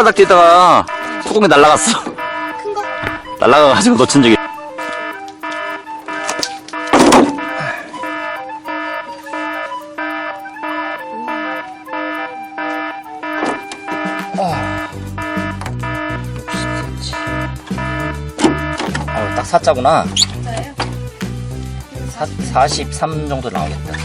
땅바닥 뛰다가 소금이 날라갔어. 큰 거? 날라가가지고 놓친 적이. 어, 딱 4자구나. 진짜예요? 4, 43 정도 나오겠다.